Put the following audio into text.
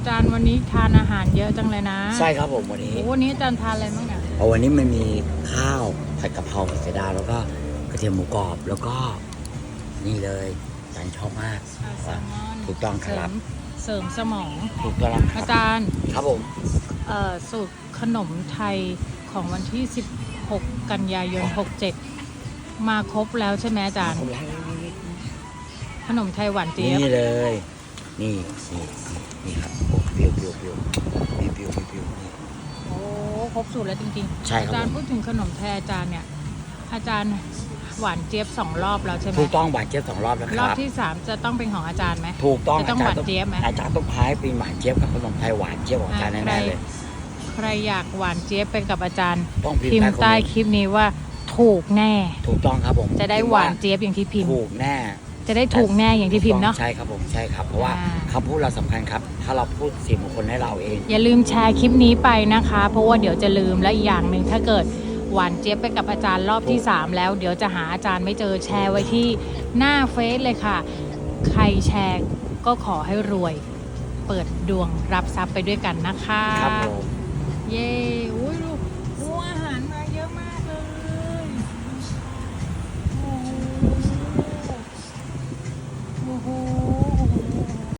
อาจารย์วันนี้ทานอาหารเยอะจังเลยนะใช่ครับผมวันนี้โอ้วันนี้อาจารย์ทานอะไรบ้างเนี่ยเอาวันนี้มันมีข้าวผัดกะเพราผัดไข่ดาวแล้วก็กระเทียมหมูกรอบแล้วก็นี่เลยอาจารย์ชอบมากชาแซลมอนถูกต้องครับเสริมเสริมสมอง ถูกต้องคอารับจารย์ครับผมเอ่อสูตรขนมไทยของวันที่ 16 กันยายน 67 มาครบแล้วใช่ไหมอาจารย์ผมแล้วขนมไทยหวานเจี๊ยบนี่เลย นี่นี่นี่ครับโอ้ปิวปิวปิวปิวปิวปิวปิวนี่ โอ้ครบสูตรแล้วจริงใช่ๆครับอาจารย์ผม พูดถึงขนมไทยอาจารย์เนี่ย อาจารย์หวานเจี๊ยบสองรอบแล้วใช่ไหมถูกต้องหวานเจี๊ยบสองรอบแล้วครอบรับที่3จะต้องเป็นของอาจารย์ไหม ถูกต้องจะต้องจรหวานเจี๊ยบไหม อาจารย์ต้องพายเป็นหวานเจี๊ยบกับขนมไทยหวานเจี๊ยบของอาจารย์อะแน่ๆเลย ใครอยากหวานเจี๊ยบไปกับอาจารย์ต้องพิพิมมพ์พ์ใต้ใต้คคลิปลิปนี้ว่าถูกแน่ ถูกต้องครับผมจะได้หวานเจี๊ยบอย่างที่พิมพ์ ถูกแน่ จะได้ถูกแน่อย่างที่พิมพ์เนาะ ใช่ครับผมใช่ครับ เพราะว่าอ่าคำพูดเราสำคัญครับ ถ้าเราพูดสิ่งมงคลให้เราเอง อย่าลืมแชร์คลิปนี้ไปนะคะ เพราะว่าเดี๋ยวจะลืมและอีกอย่างหนึ่งถ้าเกิดหวานเจี๊ยบไปกับอาจารย์รอบที่ 3 แล้วเดี๋ยวจะหาอาจารย์ไม่เจอแชร์ไว้ที่หน้าเฟซเลยค่ะ ใครแชร์ก็ขอให้รวย เปิดดวงรับทรัพย์ไปด้วยกันนะคะ ครับผมเย้อุ้ยดู who